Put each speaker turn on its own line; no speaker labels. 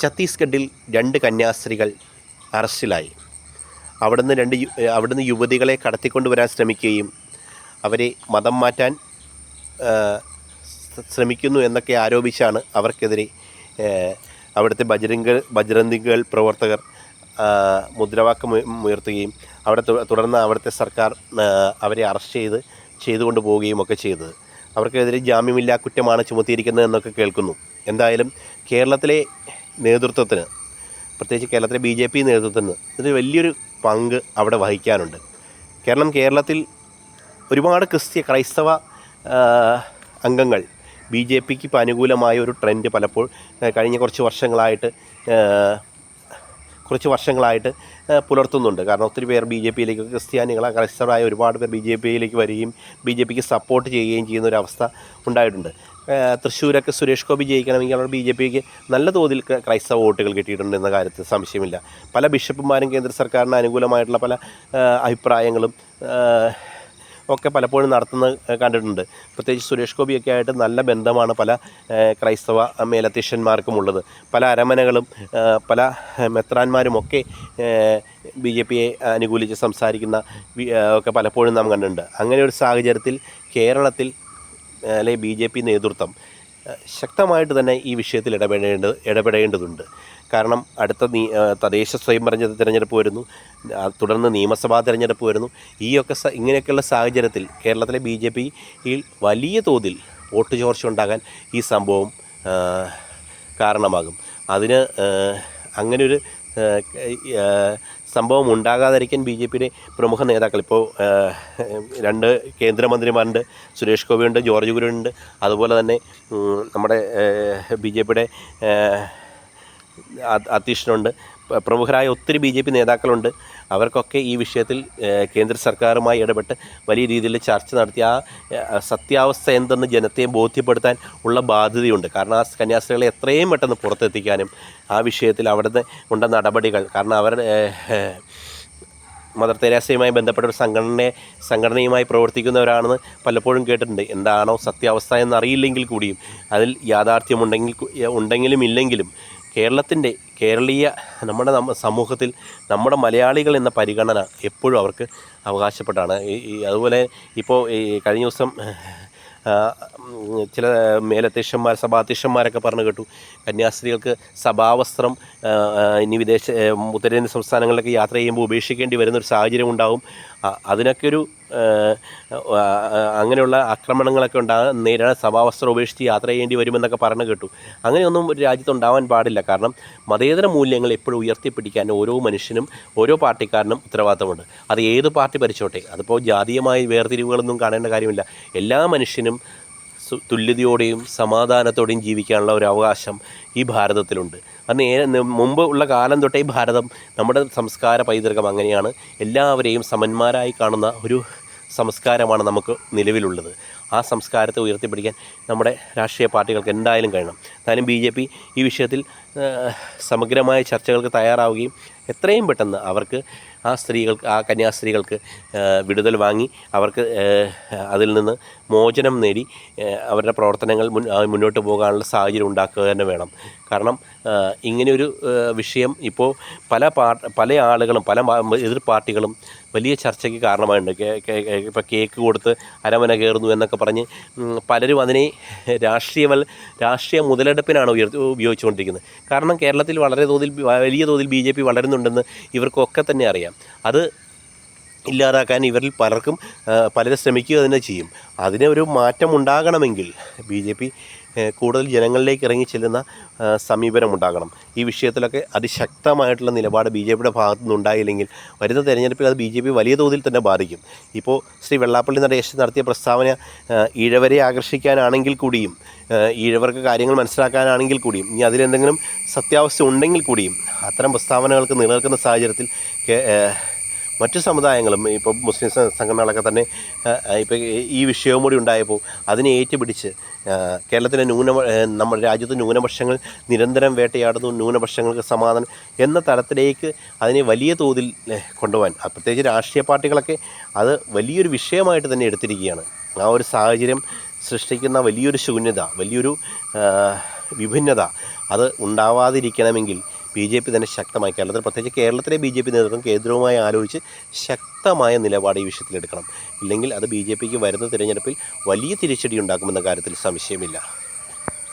ഛത്തീസ്ഗഡിൽ രണ്ട് കന്യാസ്ത്രീകൾ അറസ്റ്റിലായി. അവിടുന്ന് രണ്ട് അവിടുന്ന് യുവതികളെ കടത്തിക്കൊണ്ടുവരാൻ ശ്രമിക്കുകയും അവരെ മതം മാറ്റാൻ ശ്രമിക്കുന്നു എന്നൊക്കെ ആരോപിച്ചാണ് അവർക്കെതിരെ അവിടുത്തെ ബജരംഗ ബജരംഗികൾ പ്രവർത്തകർ മുദ്രാവാക്യം ഉയ- ഉയർത്തുകയും അവിടെ തുടർന്ന് അവിടുത്തെ സർക്കാർ അവരെ അറസ്റ്റ് ചെയ്ത് ചെയ്തുകൊണ്ട് പോവുകയും ഒക്കെ ചെയ്തത്. അവർക്കെതിരെ ജാമ്യമില്ലാ കുറ്റമാണ് ചുമത്തിയിരിക്കുന്നത് എന്നൊക്കെ കേൾക്കുന്നു. എന്തായാലും കേരളത്തിലെ നേതൃത്വത്തിന് പ്രത്യേകിച്ച് കേരളത്തിലെ ബി ജെ പി നേതൃത്വത്തിന് ഇതിന് വലിയൊരു പങ്ക് അവിടെ വഹിക്കാനുണ്ട്. കാരണം കേരളത്തിൽ ഒരുപാട് ക്രിസ്ത്യ ക്രൈസ്തവ അംഗങ്ങൾ ബി ജെ പിക്ക് ഇപ്പോൾ അനുകൂലമായ ഒരു ട്രെൻഡ് പലപ്പോൾ കഴിഞ്ഞ കുറച്ച് വർഷങ്ങളായിട്ട് കുറച്ച് വർഷങ്ങളായിട്ട് പുലർത്തുന്നുണ്ട്. കാരണം ഒത്തിരി പേർ ബി ജെ പിയിലേക്ക് ക്രിസ്ത്യാനികൾ ക്രൈസ്തവരായ ഒരുപാട് പേർ ബി ജെ പിയിലേക്ക് വരികയും ബി ജെ പിക്ക് സപ്പോർട്ട് ചെയ്യുകയും ചെയ്യുന്ന ഒരു അവസ്ഥ ഉണ്ടായിട്ടുണ്ട് തൃശ്ശൂരൊക്കെ സുരേഷ് ഗോപി ജയിക്കണമെങ്കിൽ അവിടെ ബി ജെ പിക്ക് നല്ല തോതിൽ ക്രൈസ്തവ വോട്ടുകൾ കിട്ടിയിട്ടുണ്ട് എന്ന കാര്യത്തിൽ സംശയമില്ല. പല ബിഷപ്പുമാരും കേന്ദ്ര സർക്കാരിന് അനുകൂലമായിട്ടുള്ള പല അഭിപ്രായങ്ങളും ഒക്കെ പലപ്പോഴും നടത്തുന്ന കണ്ടിട്ടുണ്ട്. പ്രത്യേകിച്ച് സുരേഷ് ഗോപിയൊക്കെ ആയിട്ട് നല്ല ബന്ധമാണ് പല ക്രൈസ്തവ മേലധ്യക്ഷന്മാർക്കും ഉള്ളത്. പല അരമനകളും പല മെത്രാന്മാരും ഒക്കെ ബി ജെ പിയെ അനുകൂലിച്ച് സംസാരിക്കുന്ന ഒക്കെ പലപ്പോഴും നാം കണ്ടിട്ടുണ്ട്. അങ്ങനെ ഒരു സാഹചര്യത്തിൽ കേരളത്തിൽ അല്ലെ ബി ജെ പി നേതൃത്വം ശക്തമായിട്ട് തന്നെ ഈ വിഷയത്തിൽ ഇടപെടേണ്ടത് ഇടപെടേണ്ടതുണ്ട്. കാരണം അടുത്ത നീ തദ്ദേശ സ്വയംഭരണ തിരഞ്ഞെടുപ്പ് വരുന്നു. തുടർന്ന് നിയമസഭാ തിരഞ്ഞെടുപ്പ് വരുന്നു. ഈയൊക്കെ ഇങ്ങനെയൊക്കെയുള്ള സാഹചര്യത്തിൽ കേരളത്തിലെ ബി ജെ പിയിൽ വലിയ തോതിൽ വോട്ട് ചോർച്ച ഉണ്ടാകാൻ ഈ സംഭവം കാരണമാകും. അതിന് അങ്ങനൊരു സംഭവം ഉണ്ടാകാതിരിക്കാൻ ബി ജെ പിയുടെ പ്രമുഖ നേതാക്കൾ ഇപ്പോൾ രണ്ട് കേന്ദ്രമന്ത്രിമാരുണ്ട് സുരേഷ് ഗോപിയുണ്ട് ജോർജ് ഗുരുണ്ട് അതുപോലെ തന്നെ നമ്മുടെ ബി ജെ പിയുടെ അധ്യക്ഷനുണ്ട് പ്രമുഖരായ ഒത്തിരി ബി ജെ പി നേതാക്കളുണ്ട്. അവർക്കൊക്കെ ഈ വിഷയത്തിൽ കേന്ദ്ര സർക്കാരുമായി ഇടപെട്ട് വലിയ രീതിയിൽ ചർച്ച നടത്തി. ആ സത്യാവസ്ഥ എന്തെന്ന് ജനത്തെ ബോധ്യപ്പെടുത്താൻ ഉള്ള ബാധ്യതയുണ്ട്. കാരണം ആ കന്യാസ്ത്രീകളെ എത്രയും പെട്ടെന്ന് പുറത്തെത്തിക്കാനും ആ വിഷയത്തിൽ അവിടുന്ന് ഉണ്ട നടപടികൾ. കാരണം ഏഹ്, മദർ തെരേസയുമായി ബന്ധപ്പെട്ട ഒരു സംഘടനയെ സംഘടനയുമായി പ്രവർത്തിക്കുന്നവരാണെന്ന് പലപ്പോഴും കേട്ടിട്ടുണ്ട്. എന്താണോ സത്യാവസ്ഥ എന്നറിയില്ലെങ്കിൽ കൂടിയും അതിൽ യാഥാർത്ഥ്യമുണ്ടെങ്കിൽ ഉണ്ടെങ്കിലും ഇല്ലെങ്കിലും കേരളത്തിന്റെ കേരളീയ നമ്മുടെ നമ്മ സമൂഹത്തിൽ നമ്മുടെ മലയാളികൾ എന്ന പരിഗണന എപ്പോഴും അവർക്ക് അവകാശപ്പെട്ടാണ്. ഈ- അതുപോലെ ഇപ്പോൾ ഈ കഴിഞ്ഞ ദിവസം ചില മേലധ്യക്ഷന്മാർ സഭാധ്യക്ഷന്മാരൊക്കെ പറഞ്ഞു കേട്ടു. കന്യാസ്ത്രീകൾക്ക് സഭാവസ്ത്രം ഇനി വിദേശ ഉത്തരേന്ത്യൻ സംസ്ഥാനങ്ങളിലൊക്കെ യാത്ര ചെയ്യുമ്പോൾ ഉപേക്ഷിക്കേണ്ടി വരുന്നൊരു സാഹചര്യം ഉണ്ടാവും. അതിനൊക്കെ ഒരു അങ്ങനെയുള്ള ആക്രമണങ്ങളൊക്കെ ഉണ്ടാകാൻ നേരിടാൻ സഭാവസ്ത്രം ഉപേക്ഷിച്ച് യാത്ര ചെയ്യേണ്ടി വരുമെന്നൊക്കെ പറഞ്ഞു കേട്ടു. അങ്ങനെയൊന്നും ഒരു രാജ്യത്ത് ഉണ്ടാവാൻ പാടില്ല. കാരണം മതേതര മൂല്യങ്ങൾ എപ്പോഴും ഉയർത്തിപ്പിടിക്കാൻ ഓരോ മനുഷ്യനും ഓരോ പാർട്ടിക്കാരനും ഉത്തരവാദിത്തമുണ്ട്. അത് ഏത് പാർട്ടി ഭരിച്ചോട്ടെ? അതിപ്പോൾ ജാതീയമായ വേർതിരിവുകളൊന്നും കാണേണ്ട കാര്യമില്ല. എല്ലാ മനുഷ്യനും തുല്യതയോടെയും സമാധാനത്തോടെയും ജീവിക്കാനുള്ള ഒരു അവകാശം ഈ ഭാരതത്തിലുണ്ട്. അത് നേരെ മുമ്പ് ഉള്ള കാലം തൊട്ടേ ഭാരതം നമ്മുടെ സംസ്കാര പൈതൃകം അങ്ങനെയാണ്. എല്ലാവരെയും സമന്മാരായി കാണുന്ന ഒരു സംസ്കാരമാണ് നമുക്ക് നിലവിലുള്ളത്. ആ സംസ്കാരത്തെ ഉയർത്തിപ്പിടിക്കാൻ നമ്മുടെ രാഷ്ട്രീയ പാർട്ടികൾക്ക് എന്തായാലും കഴിയണം. എന്തായാലും ബി ജെ പി ഈ വിഷയത്തിൽ സമഗ്രമായ ചർച്ചകൾക്ക് തയ്യാറാവുകയും എത്രയും പെട്ടെന്ന് അവർക്ക് ആ സ്ത്രീകൾക്ക് ആ കന്യാസ്ത്രീകൾക്ക് വിടുതൽ വാങ്ങി അവർക്ക് അതിൽ നിന്ന് മോചനം നേടി അവരുടെ പ്രവർത്തനങ്ങൾ മുന്നോട്ട് പോകാനുള്ള സാഹചര്യം ഉണ്ടാക്കുക തന്നെ വേണം. കാരണം ഇങ്ങനെയൊരു വിഷയം ഇപ്പോൾ പല പാ പല ആളുകളും പല എതിർ പാർട്ടികളും വലിയ ചർച്ചയ്ക്ക് കാരണമായിട്ടുണ്ട്. ഇപ്പോൾ കേക്ക് കൊടുത്ത് അരമന കയറുന്നു എന്നൊക്കെ പറഞ്ഞ് പലരും അതിനെ രാഷ്ട്രീയവൽ രാഷ്ട്രീയ മുതലെടുപ്പിനാണ് ഉയർത്തി ഉപയോഗിച്ചുകൊണ്ടിരിക്കുന്നത്. കാരണം കേരളത്തിൽ വളരെ തോതിൽ വലിയ തോതിൽ ബി ജെ പി വളരുന്നുണ്ടെന്ന് ഇവർക്കൊക്കെ തന്നെ അറിയാം. അത് ഇല്ലാതാക്കാൻ ഇവരിൽ പലർക്കും പലരും ശ്രമിക്കുക തന്നെ ചെയ്യും. അതിനൊരു ഒരു മാറ്റം ഉണ്ടാകണമെങ്കിൽ ബി ജെ പി കൂടുതൽ ജനങ്ങളിലേക്ക് ഇറങ്ങി ചെല്ലുന്ന സമീപനമുണ്ടാകണം. ഈ വിഷയത്തിലൊക്കെ അതിശക്തമായിട്ടുള്ള നിലപാട് ബി ജെ പിയുടെ ഭാഗത്തു നിന്നുണ്ടായില്ലെങ്കിൽ വരുന്ന തെരഞ്ഞെടുപ്പിൽ അത് ബി ജെ പി വലിയ തോതിൽ തന്നെ ബാധിക്കും. ഇപ്പോൾ ശ്രീ വെള്ളാപ്പള്ളി നടേശൻ നടത്തിയ പ്രസ്താവന ഈഴവരെ ആകർഷിക്കാനാണെങ്കിൽ കൂടിയും ഈഴവർക്ക് കാര്യങ്ങൾ മനസ്സിലാക്കാനാണെങ്കിൽ കൂടിയും ഇനി അതിലെന്തെങ്കിലും സത്യാവസ്ഥ ഉണ്ടെങ്കിൽ കൂടിയും അത്തരം പ്രസ്താവനകൾക്ക് നിലനിൽക്കുന്ന സാഹചര്യത്തിൽ മറ്റു സമുദായങ്ങളും ഇപ്പോൾ മുസ്ലിം സംഘടനകളൊക്കെ തന്നെ ഇപ്പോൾ ഈ വിഷയവും കൂടി ഉണ്ടായപ്പോൾ അതിനെ ഏറ്റുപിടിച്ച് കേരളത്തിലെ ന്യൂന നമ്മുടെ രാജ്യത്ത് ന്യൂനപക്ഷങ്ങൾ നിരന്തരം വേട്ടയാടുന്നു ന്യൂനപക്ഷങ്ങൾക്ക് സമാധാനം എന്ന തലത്തിലേക്ക് അതിനെ വലിയ തോതിൽ കൊണ്ടുപോകാൻ. പ്രത്യേകിച്ച് രാഷ്ട്രീയ പാർട്ടികളൊക്കെ അത് വലിയൊരു വിഷയമായിട്ട് തന്നെ എടുത്തിരിക്കുകയാണ്. ആ ഒരു സാഹചര്യം സൃഷ്ടിക്കുന്ന വലിയൊരു ശൂന്യത വലിയൊരു വിഭിന്നത അത് ഉണ്ടാവാതിരിക്കണമെങ്കിൽ ബി ജെ പി തന്നെ ശക്തമായി കേരളത്തിൽ പ്രത്യേകിച്ച് കേരളത്തിലെ ബി ജെ പി നേതൃത്വം കേന്ദ്രവുമായി ആലോചിച്ച് ശക്തമായ നിലപാട് ഈ വിഷയത്തിലെടുക്കണം ഇല്ലെങ്കിൽ അത് ബി ജെ പിക്ക് വരുന്ന തിരഞ്ഞെടുപ്പിൽ വലിയ തിരിച്ചടി ഉണ്ടാക്കുമെന്ന കാര്യത്തിൽ സംശയമില്ല.